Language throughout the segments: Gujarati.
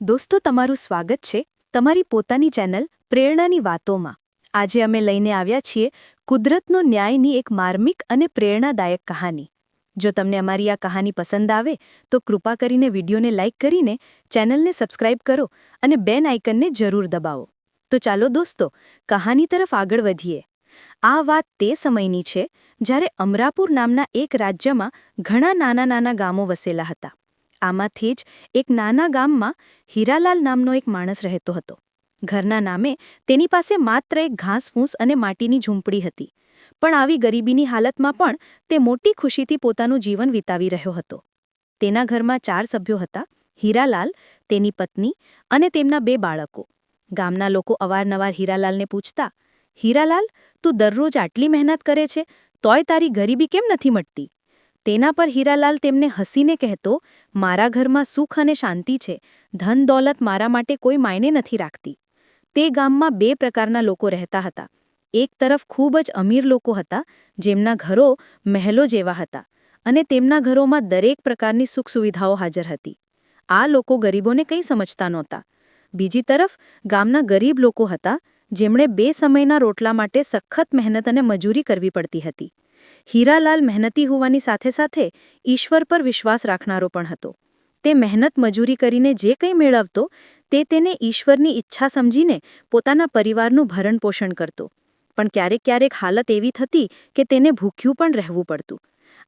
દોસ્તો, તમારું સ્વાગત છે તમારી પોતાની ચેનલ પ્રેરણાની વાતોમાં. આજે અમે લઈને આવ્યા છીએ કુદરતનો ન્યાયની એક માર્મિક અને પ્રેરણાદાયક કહાની. જો તમને અમારી આ કહાની પસંદ આવે, તો કૃપા કરીને વિડીયોને લાઇક કરીને ચેનલને સબસ્ક્રાઇબ કરો અને બેન આઇકનને જરૂર દબાવો. તો ચાલો દોસ્તો, કહાની તરફ આગળ વધીએ. આ વાત તે સમયની છે જ્યારે અમરાપુર નામના એક રાજ્યમાં ઘણા નાના નાના ગામો વસેલા હતા. આમાંથી જ એક નાના ગામમાં હીરાલાલ નામનો એક માણસ રહેતો હતો. ઘરના નામે તેની પાસે માત્ર એક ઘાસફૂસ અને માટીની ઝૂંપડી હતી. પણ આવી ગરીબીની હાલતમાં પણ તે મોટી ખુશીથી પોતાનું જીવન વિતાવી રહ્યો હતો. તેના ઘરમાં ચાર સભ્યો હતા, હીરાલાલ, તેની પત્ની અને તેમના બે બાળકો. ગામના લોકો અવારનવાર હીરાલાલને પૂછતા, હીરાલાલ, તું દરરોજ આટલી મહેનત કરે છે? તોય તારી ગરીબી કેમ નથી મટતી? તેના પર હીરાલાલ તેમને હસીને કહેતો, મારા ઘરમાં સુખ અને શાંતિ છે. ધન દોલત મારા માટે કોઈ માયને નથી રાખતી. તે ગામમાં બે પ્રકારના લોકો રહેતા હતા. એક તરફ ખૂબ જ અમીર લોકો હતા, જેમના ઘરો મહેલો જેવા હતા અને તેમના ઘરોમાં દરેક પ્રકારની સુખ સુવિધાઓ હાજર હતી. આ લોકો ગરીબોને કંઈ સમજતા નહોતા. બીજી તરફ, ગામના ગરીબ લોકો હતા, જેમણે બે સમયના રોટલા માટે સખત મહેનત અને મજૂરી કરવી પડતી હતી. હીરાલાલ મહેનતી હોવાની સાથે સાથે ઈશ્વર પર વિશ્વાસ રાખનારો પણ હતો. તે મહેનત મજૂરી કરીને જે કંઈ મેળવતો, તે તેને ઈશ્વરની ઈચ્છા સમજીને પોતાના પરિવારનું ભરણપોષણ કરતો. પણ ક્યારેક ક્યારેક હાલત એવી થતી કે તેને ભૂખ્યું પણ રહેવું પડતું.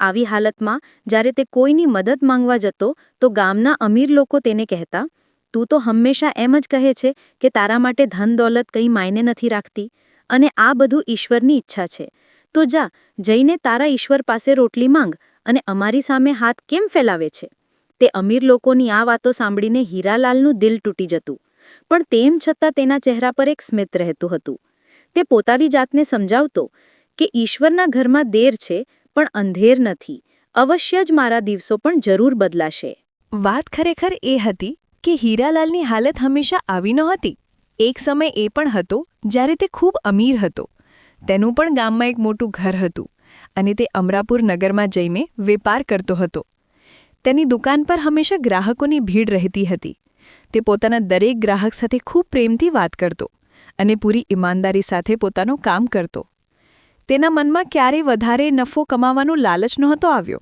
આવી હાલતમાં જ્યારે તે કોઈની મદદ માંગવા જતો, તો ગામના અમીર લોકો તેને કહેતા, તું તો હંમેશા એમ જ કહે છે કે તારા માટે ધન દોલત કંઈ માયને નથી રાખતી. અને આ બધું ઈશ્વરની ઈચ્છા છે. તો જા, જઈને તારા ઈશ્વર પાસે રોટલી માંગ અને અમારી સામે હાથ કેમ ફેલાવે છે? તે અમીર લોકોની આ વાતો સાંભળીને હીરાલાલનું દિલ તૂટી જતું, પણ તેમ છતાં તેના ચહેરા પર એક સ્મિત રહેતું હતું. તે પોતાની જાતને સમજાવતો કે ઈશ્વરના ઘરમાં દેર છે, પણ અંધેર નથી, અવશ્ય જ મારા દિવસો પણ જરૂર બદલાશે. વાત ખરેખર એ હતી કે હીરાલાલની હાલત હંમેશા આવી નહોતી. એક સમય એ પણ હતો જ્યારે તે ખૂબ અમીર હતો. તેનું પણ ગામમાં એક મોટું ઘર હતું અને તે અમરાપુર નગરમાં જઈને વેપાર કરતો હતો. તેની દુકાન પર હંમેશા ગ્રાહકોની ભીડ રહેતી હતી. તે પોતાના દરેક ગ્રાહક સાથે ખૂબ પ્રેમથી વાત કરતો અને પૂરી ઈમાનદારી સાથે પોતાનું કામ કરતો. તેના મનમાં ક્યારેય વધારે નફો કમાવાનો લાલચ નહોતો આવ્યો.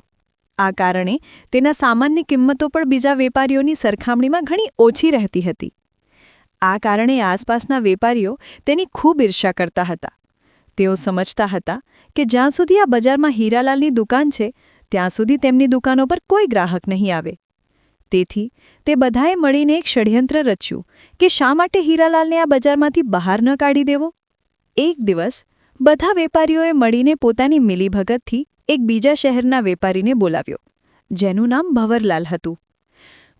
આ કારણે તેના સામાનની કિંમતો પણ બીજા વેપારીઓની સરખામણીમાં ઘણી ઓછી રહેતી હતી. આ કારણે આસપાસના વેપારીઓ તેની ખૂબ ઈર્ષા કરતા હતા. તેઓ સમજતા હતા કે જ્યાં સુધી આ બજારમાં હીરાલાલની દુકાન છે, ત્યાં સુધી તેમની દુકાનો પર કોઈ ગ્રાહક નહીં આવે. તેથી તે બધાએ મળીને એક ષડયંત્ર રચ્યું કે શા માટે હીરાલાલને આ બજારમાંથી બહાર ન કાઢી દેવો? એક દિવસ બધા વેપારીઓએ મળીને પોતાની મિલીભગતથી એક બીજા શહેરના વેપારીને બોલાવ્યો, જેનું નામ ભવરલાલ હતું.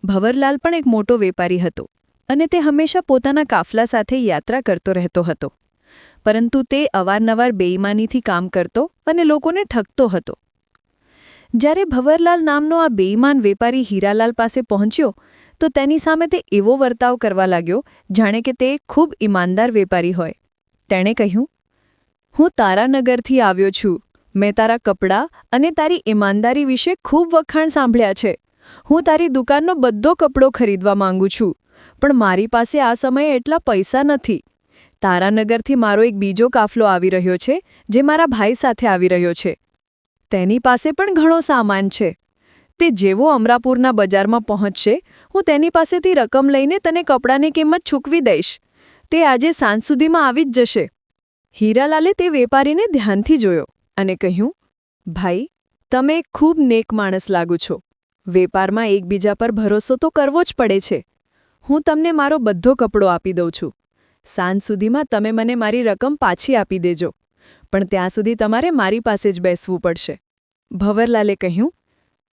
ભવરલાલ પણ એક મોટો વેપારી હતો અને તે હંમેશા પોતાના કાફલા સાથે યાત્રા કરતો રહેતો હતો. પરંતુ તે અવારનવાર બેઈમાનીથી કામ કરતો અને લોકોને ઠગતો હતો. જ્યારે ભવરલાલ નામનો આ બેઈમાન વેપારી હીરાલાલ પાસે પહોંચ્યો, તો તેની સામે તે એવો વર્તાવ કરવા લાગ્યો, જાણે કે તે ખૂબ ઈમાનદાર વેપારી હોય. તેણે કહ્યું, હું તારાનગરથી આવ્યો છું. મેં તારા કપડાં અને તારી ઈમાનદારી વિશે ખૂબ વખાણ સાંભળ્યા છે. હું તારી દુકાનનો બધો કપડો ખરીદવા માંગુ છું, પણ મારી પાસે આ સમયે એટલા પૈસા નથી. તારાનગરથી મારો એક બીજો કાફલો આવી રહ્યો છે, જે મારા ભાઈ સાથે આવી રહ્યો છે. તેની પાસે પણ ઘણો સામાન છે. તે જેવો અમરાપુરના બજારમાં પહોંચશે, હું તેની પાસેથી રકમ લઈને તને કપડાની કિંમત ચૂકવી દઈશ. તે આજે સાંજ સુધીમાં આવી જ જશે. હીરાલાલે તે વેપારીને ધ્યાનથી જોયો અને કહ્યું, ભાઈ, તમે ખૂબ નેક માણસ લાગુ છો. વેપારમાં એકબીજા પર ભરોસો તો કરવો જ પડે છે. હું તમને મારો બધો કપડો આપી દઉં છું. સાંજ સુધીમાં તમે મને મારી રકમ પાછી આપી દેજો. પણ ત્યાં સુધી તમારે મારી પાસે જ બેસવું પડશે. ભવરલાલે કહ્યું,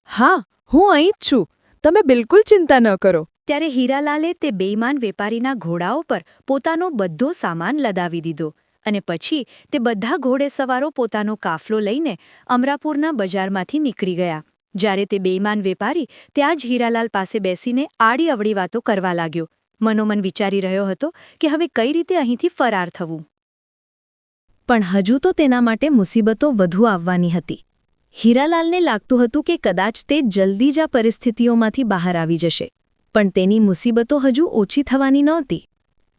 હા, હું અહીં જ છું. તમે બિલકુલ ચિંતા ન કરો. ત્યારે હીરાલાલે તે બેઈમાન વેપારીના ઘોડાઓ પર પોતાનો બધો સામાન લદાવી દીધો અને પછી તે બધા ઘોડેસવારો પોતાનો કાફલો લઈને અમરાપુરના બજારમાંથી નીકળી ગયા. જ્યારે તે બેઈમાન વેપારી ત્યાં જ હીરાલાલ પાસે બેસીને આડી અવળી વાતો કરવા લાગ્યો. મનોમન વિચારી રહ્યો હતો કે હવે કઈ રીતે અહીંથી ફરાર થવું. પણ હજુ તો તેના માટે મુસીબતો વધુ આવવાની હતી. હીરાલાલને લાગતું હતું કે કદાચ તે જલ્દી જ આ પરિસ્થિતિઓમાંથી બહાર આવી જશે. પણ તેની મુસીબતો હજુ ઓછી થવાની નહોતી.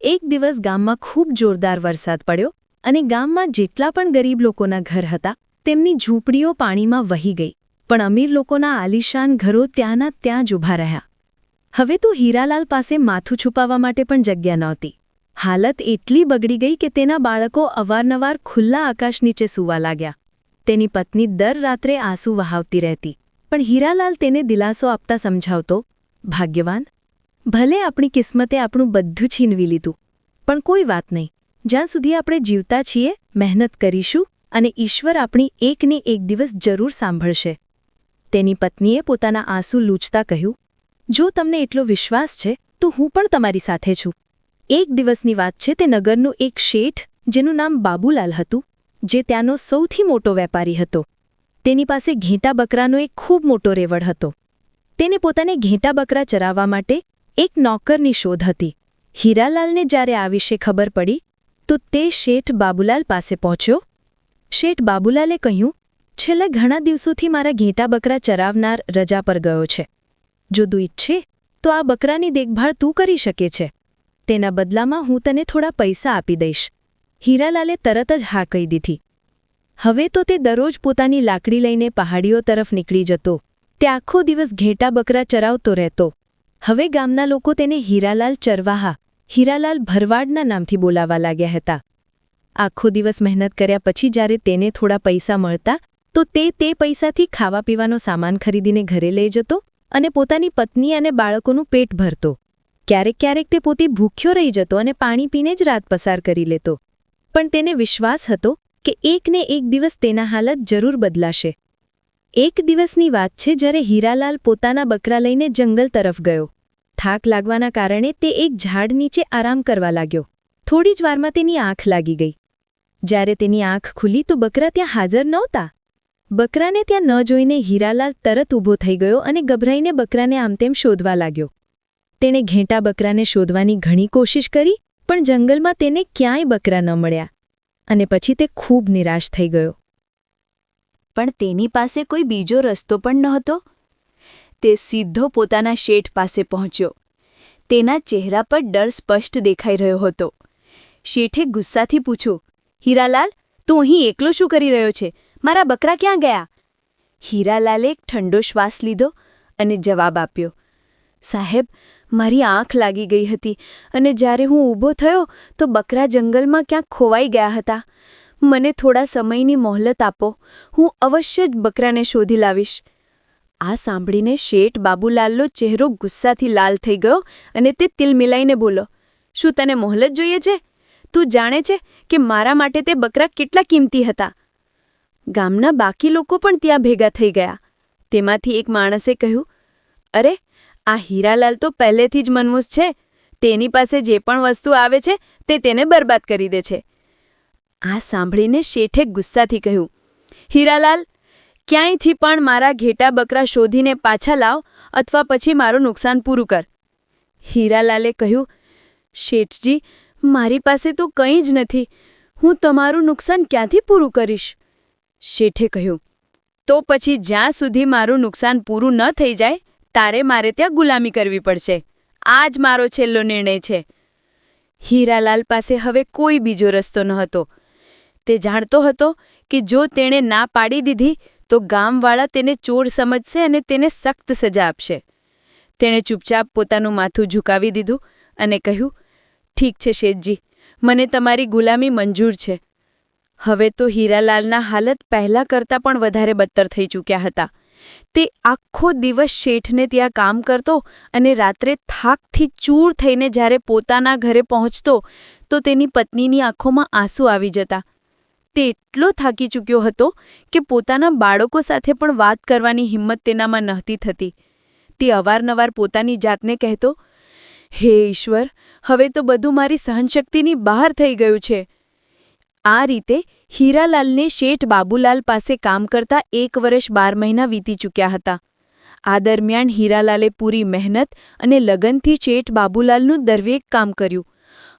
એક દિવસ ગામમાં ખૂબ જોરદાર વરસાદ પડ્યો અને ગામમાં જેટલા પણ ગરીબ લોકોના ઘર હતા, તેમની ઝૂંપડીઓ પાણીમાં વહી ગઈ. પણ અમીર લોકોના આલિશાન ઘરો ત્યાંના ત્યાં જ ઊભા રહ્યા. હવે તો હીરાલાલ પાસે માથું છુપાવવા માટે પણ જગ્યા નહોતી. હાલત એટલી બગડી ગઈ કે તેના બાળકો અવારનવાર ખુલ્લા આકાશ નીચે સૂવા લાગ્યા. તેની પત્ની દર રાત્રે આંસુ વહાવતી રહેતી. પણ હીરાલાલ તેને દિલાસો આપતા સમજાવતો, ભાગ્યવાન, ભલે આપણી કિસ્મતે આપણું બધું છીનવી લીધું, પણ કોઈ વાત નહીં. જ્યાં સુધી આપણે જીવતા છીએ, મહેનત કરીશું અને ઈશ્વર આપણી એકને એક દિવસ જરૂર સાંભળશે. તેની પત્નીએ પોતાના આંસુ લૂછતા કહ્યું જો તમને એટલો વિશ્વાસ છે, તો હું પણ તમારી સાથે છું. એક દિવસની વાત છે તે નગરનું એક શેઠ, જેનું નામ બાબુલાલ હતું, જે ત્યાંનો સૌથી મોટો વેપારી હતો. તેની પાસે ઘેંટા બકરાનો એક ખૂબ મોટો રેવડ હતો. તેને પોતાને ઘેંટા બકરા ચરાવવા માટે એક નોકરની શોધ હતી. હીરાલાલને જ્યારે આ વિશે ખબર પડી, તો તે શેઠ બાબુલાલ પાસે પહોંચ્યો. શેઠ બાબુલાલે કહ્યું, છેલ્લા ઘણા દિવસોથી મારા ઘેંટા બકરા ચરાવનાર રજા પર ગયો છે. જો તું ઈચ્છે, તો આ બકરાની દેખભાળ તું કરી શકે છે. તેના બદલામાં હું તને થોડા પૈસા આપી દઈશ. હીરાલાલે તરત જ હા કહી દીધી. હવે તો તે દરરોજ પોતાની લાકડી લઈને પહાડીઓ તરફ નીકળી જતો. તે આખો દિવસ ઘેટા બકરા ચરાવતો રહેતો. હવે ગામના લોકો તેને હીરાલાલ ચરવાહા, હીરાલાલ ભરવાડના નામથી બોલાવા લાગ્યા હતા. આખો દિવસ મહેનત કર્યા પછી જ્યારે તેને થોડા પૈસા મળતા, તો તે તે પૈસાથી ખાવા પીવાનો સામાન ખરીદીને ઘરે લઈ જતો અને પોતાની પત્ની અને બાળકોનું પેટ ભરતો. ક્યારેક ક્યારેક તે પોતે ભૂખ્યો રહી જતો અને પાણી પીને જ રાત પસાર કરી લેતો. પણ તેને વિશ્વાસ હતો કે એકને એક દિવસ તેના હાલત જરૂર બદલાશે. એક દિવસની વાત છે જ્યારે હીરાલાલ પોતાના બકરા લઈને જંગલ તરફ ગયો. થાક લાગવાના કારણે તે એક ઝાડ નીચે આરામ કરવા લાગ્યો. થોડી જ વારમાં તેની આંખ લાગી ગઈ. જ્યારે તેની આંખ ખુલી તો બકરા ત્યાં હાજર નહોતા. બકરાને ત્યાં ન જોઈને હીરાલાલ તરત ઊભો થઈ ગયો અને ગભરાઈને બકરાને આમતેમ શોધવા લાગ્યો. તેણે ઘેંટા બકરાને શોધવાની ઘણી કોશિશ કરી, પણ જંગલમાં તેને ક્યાંય બકરા ન મળ્યા. અને પછી તે ખૂબ નિરાશ થઈ ગયો. પણ તેની પાસે કોઈ બીજો રસ્તો પણ નહોતો. તે સીધો પોતાના શેઠ પાસે પહોંચ્યો. તેના ચહેરા પર ડર સ્પષ્ટ દેખાઈ રહ્યો હતો. શેઠે ગુસ્સાથી પૂછ્યું, હીરાલાલ, તું અહીં એકલો શું કરી રહ્યો છે? મારા બકરા ક્યાં ગયા? હીરાલાલે એક ઠંડો શ્વાસ લીધો અને જવાબ આપ્યો, સાહેબ, મારી આંખ લાગી ગઈ હતી અને જ્યારે હું ઊભો થયો તો બકરા જંગલમાં ક્યાંક ખોવાઈ ગયા હતા. મને થોડા સમયની મોહલત આપો, હું અવશ્ય જ બકરાને શોધી લાવીશ. આ સાંભળીને શેઠ બાબુલાલનો ચહેરો ગુસ્સાથી લાલ થઈ ગયો અને તે તિલ મિલાઈને બોલો, શું તને મોહલત જોઈએ છે? તું જાણે છે કે મારા માટે તે બકરા કેટલા કિંમતી હતા? ગામના બાકી લોકો પણ ત્યાં ભેગા થઈ ગયા. તેમાંથી એક માણસે કહ્યું, અરે, આ હીરાલાલ તો પહેલેથી જ મનમૂસ છે. તેની પાસે જે પણ વસ્તુ આવે છે, તે તેને બરબાદ કરી દે છે. આ સાંભળીને શેઠે ગુસ્સાથી કહ્યું, હીરાલાલ, ક્યાંયથી પણ મારા ઘેટા બકરા શોધીને પાછા લાવ અથવા પછી મારું નુકસાન પૂરું કર. હીરાલાલે કહ્યું, શેઠજી, મારી પાસે તો કંઈ જ નથી. હું તમારું નુકસાન ક્યાંથી પૂરું કરીશ? શેઠે કહ્યું, તો પછી જ્યાં સુધી મારું નુકસાન પૂરું ન થઈ જાય, તારે મારે ત્યાં ગુલામી કરવી પડશે. આ જ મારો છેલ્લો નિર્ણય છે. હીરાલાલ પાસે હવે કોઈ બીજો રસ્તો ન હતો તે જાણતો હતો કે જો તેણે ના પાડી દીધી, તો ગામવાળા તેને ચોર સમજશે અને તેને સખ્ત સજા આપશે. તેણે ચૂપચાપ પોતાનું માથું ઝુકાવી દીધું અને કહ્યું, ઠીક છે શેઠજી, મને તમારી ગુલામી મંજૂર છે. હવે તો હીરાલાલના હાલત પહેલાં કરતાં પણ વધારે બદતર થઈ ચૂક્યા હતા. તે આખો દિવસ શેઠને ત્યાં કામ કરતો અને રાત્રે થાકથી ચૂર થઈને જ્યારે પોતાના ઘરે પહોંચતો, તો તેની પત્નીની આંખોમાં આંસુ આવી જતા. તે એટલો થાકી ચૂક્યો હતો કે પોતાના બાળકો સાથે પણ વાત કરવાની હિંમત તેનામાં નહોતી થતી. તે અવારનવાર પોતાની જાતને કહેતો, હે ઈશ્વર, હવે તો બધું મારી સહનશક્તિની બહાર થઈ ગયું છે. આ રીતે હીરાલાલને શેઠ બાબુલાલ પાસે કામ કરતા એક વર્ષ બાર મહિના વીતી ચૂક્યા હતા. આ દરમિયાન હીરાલાલે પૂરી મહેનત અને લગનથી શેઠ બાબુલાલનું દરવેક કામ કર્યું.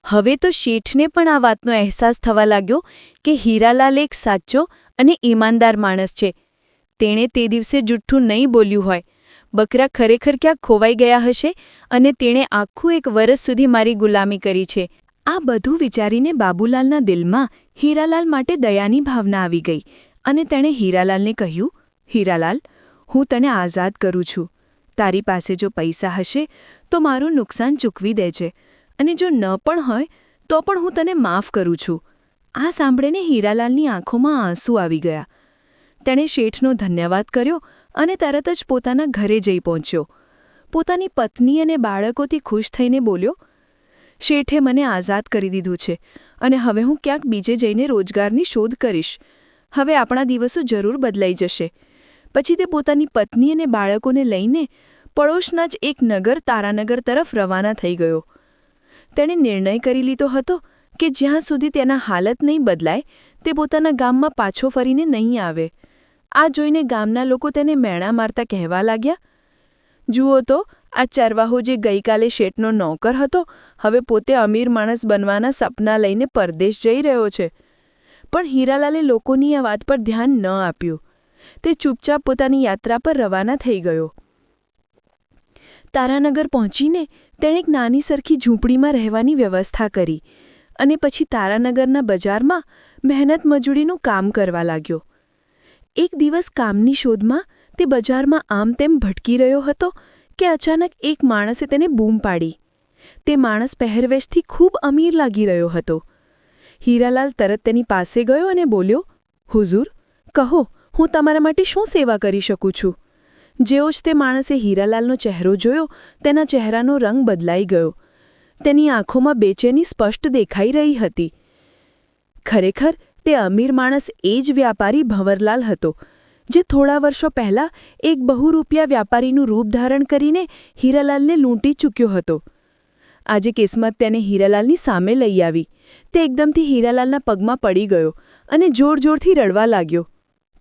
હવે તો શેઠને પણ આ વાતનો અહેસાસ થવા લાગ્યો કે હીરાલાલ એક સાચો અને ઈમાનદાર માણસ છે. તેણે તે દિવસે જુઠ્ઠું નહીં બોલ્યું હોય. બકરા ખરેખર ક્યાંક ખોવાઈ ગયા હશે અને તેણે આખું એક વરસ સુધી મારી ગુલામી કરી છે. આ બધું વિચારીને બાબુલાલના દિલમાં હીરાલાલ માટે દયાની ભાવના આવી ગઈ અને તેણે હીરાલાલને કહ્યું, હીરાલાલ, હું તને આઝાદ કરું છું. તારી પાસે જો પૈસા હશે, તો મારું નુકસાન ચૂકવી દેજે અને જો ન પણ હોય, તો પણ હું તને માફ કરું છું. આ સાંભળીને હીરાલાલની આંખોમાં આંસુ આવી ગયા. તેણે શેઠનો ધન્યવાદ કર્યો અને તરત જ પોતાના ઘરે જઈ પહોંચ્યો. પોતાની પત્ની અને બાળકોથી ખુશ થઈને બોલ્યો, શેઠે મને આઝાદ કરી દીધું છે. અને હવે હું ક્યાંક બીજે જઈને રોજગારની શોધ કરીશ. હવે આપણા દિવસો જરૂર બદલાઈ જશે. પછી તે પોતાની પત્ની અને બાળકોને લઈને પડોશના જ એક નગર તારાનગર તરફ રવાના થઈ ગયો. તેણે નિર્ણય કરી લીધો હતો કે જ્યાં સુધી તેના હાલત નહીં બદલાય, તે પોતાના ગામમાં પાછો ફરીને નહીં આવે. આ જોઈને ગામના લોકો તેને મેણા મારતા કહેવા લાગ્યા. જુઓ તો, આ ચરવાહો જે ગઈકાલે શેઠનો નોકર હતો હવે પોતે અમીર માણસ બનવાના સપના લઈને પરદેશ જઈ રહ્યો છે. પણ હીરાલાલે લોકોની આ વાત પર ધ્યાન ન આપ્યું. તે ચૂપચાપ પોતાની યાત્રા પર રવાના થઈ ગયો. તારાનગર પહોંચીને તેણે એક નાની સરખી ઝૂંપડીમાં રહેવાની વ્યવસ્થા કરી અને પછી તારાનગરના બજારમાં મહેનત મજૂરીનું કામ કરવા લાગ્યો. એક દિવસ કામની શોધમાં તે બજારમાં આમ તેમ ભટકી રહ્યો હતો કે અચાનક એક માણસે તેને બૂમ પાડી. તે માણસ પહેરવેશથી ખૂબ અમીર લાગી રહ્યો હતો. હીરાલાલ તરત તેની પાસે ગયો અને બોલ્યો, હુઝુર, કહો, હું તમારા માટે શું સેવા કરી શકું છું? જેવો જ તે માણસે હીરાલાલનો ચહેરો જોયો, તેના ચહેરાનો રંગ બદલાઈ ગયો. તેની આંખોમાં બેચેની સ્પષ્ટ દેખાઈ રહી હતી. ખરેખર, તે અમીર માણસ એ જ વ્યાપારી ભંવરલાલ હતો, જે થોડા વર્ષો પહેલા એક બહુરૂપિયા વ્યાપારીનું રૂપ ધારણ કરીને હીરાલાલને લૂંટી ચૂક્યો હતો. આજે કિસ્મત તેને હીરાલાલની સામે લઈ આવી. તે એકદમથી હીરાલાલના પગમાં પડી ગયો અને જોર જોરથી રડવા લાગ્યો.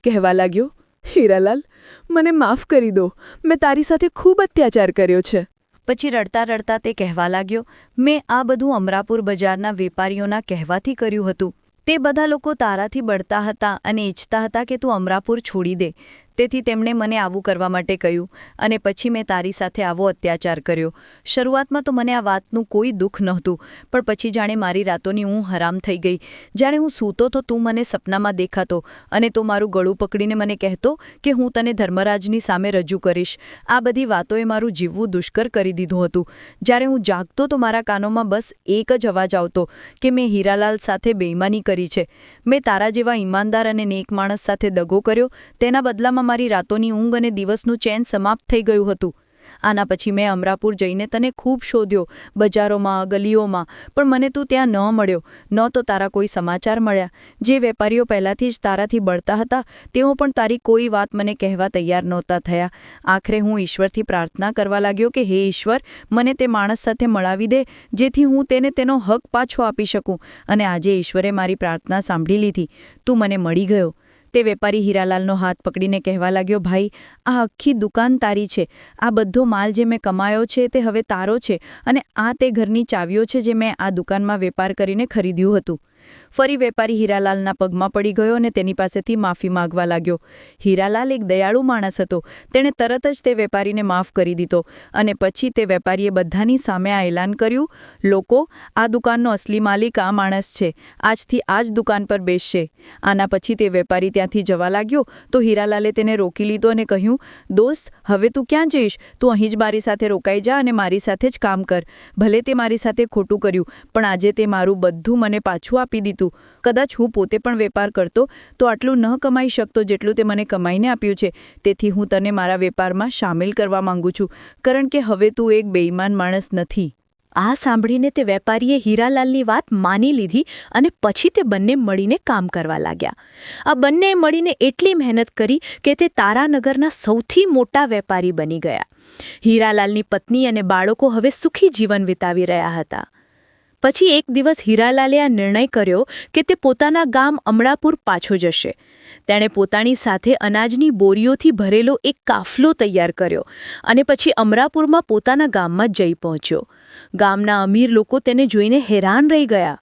કહેવા લાગ્યો, હીરાલાલ, મને માફ કરી દો. મેં તારી સાથે ખૂબ અત્યાચાર કર્યો છે. પછી રડતા રડતા તે કહેવા લાગ્યો, મેં આ બધું અમરાપુર બજારના વેપારીઓના કહેવાથી કર્યું હતું. તે બધા લોકો તારાથી બળતા હતા અને ઈચ્છતા હતા કે તું અમરાપુર છોડી દે. તેથી તેમણે મને આવું કરવા માટે કહ્યું અને પછી મેં તારી સાથે આવો અત્યાચાર કર્યો. શરૂઆતમાં તો મને આ વાતનું કોઈ દુઃખ નહોતું, પણ પછી જાણે મારી રાતોની હું હરામ થઈ ગઈ. જાણે હું સૂતો તો તું મને સપનામાં દેખાતો અને તો મારું ગળું પકડીને મને કહેતો કે હું તને ધર્મરાજની સામે રજૂ કરીશ. આ બધી વાતોએ મારું જીવવું દુષ્કર કરી દીધું હતું. જ્યારે હું જાગતો તો મારા કાનોમાં બસ એક જ અવાજ આવતો કે મેં હીરાલાલ સાથે બેઈમાની કરી છે. મેં તારા જેવા ઈમાનદાર અને નેક માણસ સાથે દગો કર્યો, તેના બદલામાં મારી રાતોની ઊંઘ અને દિવસનું ચેન સમાપ્ત થઈ ગયું હતું. આના પછી મેં અમરાપુર જઈને તને ખૂબ શોધ્યો, બજારોમાં, ગલીઓમાં, પણ મને તું ત્યાં ન મળ્યો. ન તો તારા કોઈ સમાચાર મળ્યા. જે વેપારીઓ પહેલાંથી જ તારાથી બળતા હતા, તેઓ પણ તારી કોઈ વાત મને કહેવા તૈયાર નહોતા થયા. આખરે હું ઈશ્વરથી પ્રાર્થના કરવા લાગ્યો કે, હે ઈશ્વર, મને તે માણસ સાથે મળાવી દે, જેથી હું તેને તેનો હક પાછો આપી શકું. અને આજે ઈશ્વરે મારી પ્રાર્થના સાંભળી લીધી. તું મને મળી ગયો. તે વેપારી હીરાલાલનો હાથ પકડીને કહેવા લાગ્યો, ભાઈ, આ આખી દુકાન તારી છે. આ બધો માલ જે મેં કમાયો છે તે હવે તારો છે અને આ તે ઘરની ચાવીઓ છે જે મેં આ દુકાનમાં વેપાર કરીને ખરીદ્યું હતું. ફરી વેપારી હીરાલાલના પગમાં પડી ગયો અને તેની પાસેથી માફી માગવા લાગ્યો. હીરાલાલ એક દયાળુ માણસ હતો. તેણે તરત જ તે વેપારીને માફ કરી દીધો અને પછી તે વેપારીએ બધાની સામે આ એલાન કર્યું, લોકો, આ દુકાનનો અસલી માલિક આ માણસ છે. આજથી આ જ દુકાન પર બેસશે. આના પછી તે વેપારી ત્યાંથી જવા લાગ્યો તો હીરાલાલે તેને રોકી લીધો અને કહ્યું, દોસ્ત, હવે તું ક્યાં જઈશ? તું અહીં જ મારી સાથે રોકાઈ જા અને મારી સાથે જ કામ કર. ભલે તે મારી સાથે ખોટું કર્યું, પણ આજે તે મારું બધું મને પાછું આપી દીધું. કદાચ હું પોતે પણ વેપાર કરતો, તો આટલું ન કમાઈ શકતો જેટલું તે મને કમાઈને આપ્યું છે. તેથી હું તને મારા વેપારમાં સામેલ કરવા માંગુ છું, કારણ કે હવે તું એક બેઈમાન માણસ નથી. આ સાંભળીને તે વેપારીએ હીરાલાલની વાત માની લીધી અને પછી તે બંને મળીને કામ કરવા લાગ્યા. આ બંને મળીને એટલી મહેનત કરી કે તે તારાનગરના સૌથી મોટા વેપારી બની ગયા. હીરાલાલની પત્ની અને બાળકો હવે સુખી જીવન વિતાવી રહ્યા હતા. પછી એક દિવસ હીરાલાલે આ નિર્ણય કર્યો કે તે પોતાના ગામ અમળાપુર પાછો જશે. તેણે પોતાની સાથે અનાજની બોરીઓથી ભરેલો એક કાફલો તૈયાર કર્યો અને પછી અમરાપુરમાં પોતાના ગામમાં જઈ પહોંચ્યો. ગામના અમીર લોકો તેને જોઈને હેરાન રહી ગયા.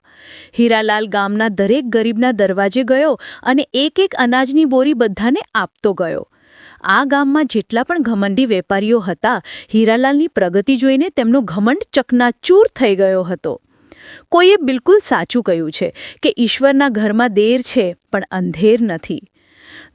હીરાલાલ ગામના દરેક ગરીબના દરવાજે ગયો અને એક એક અનાજની બોરી બધાને આપતો ગયો. આ ગામમાં જેટલા પણ ઘમંડી વેપારીઓ હતા, હીરાલાલની પ્રગતિ જોઈને તેમનો ઘમંડ ચકનાચૂર થઈ ગયો હતો. કોઈએ બિલકુલ સાચું કહ્યું છે કે ઈશ્વરના ઘરમાં દેર છે, પણ અંધેર નથી.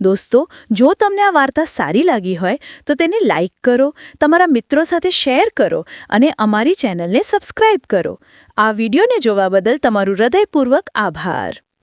દોસ્તો, જો તમને આ વાર્તા સારી લાગી હોય, તો તેને લાઈક કરો, તમારા મિત્રો સાથે શેર કરો અને અમારી ચેનલને સબસ્ક્રાઇબ કરો. આ વિડીયોને જોવા બદલ તમારું હૃદયપૂર્વક આભાર.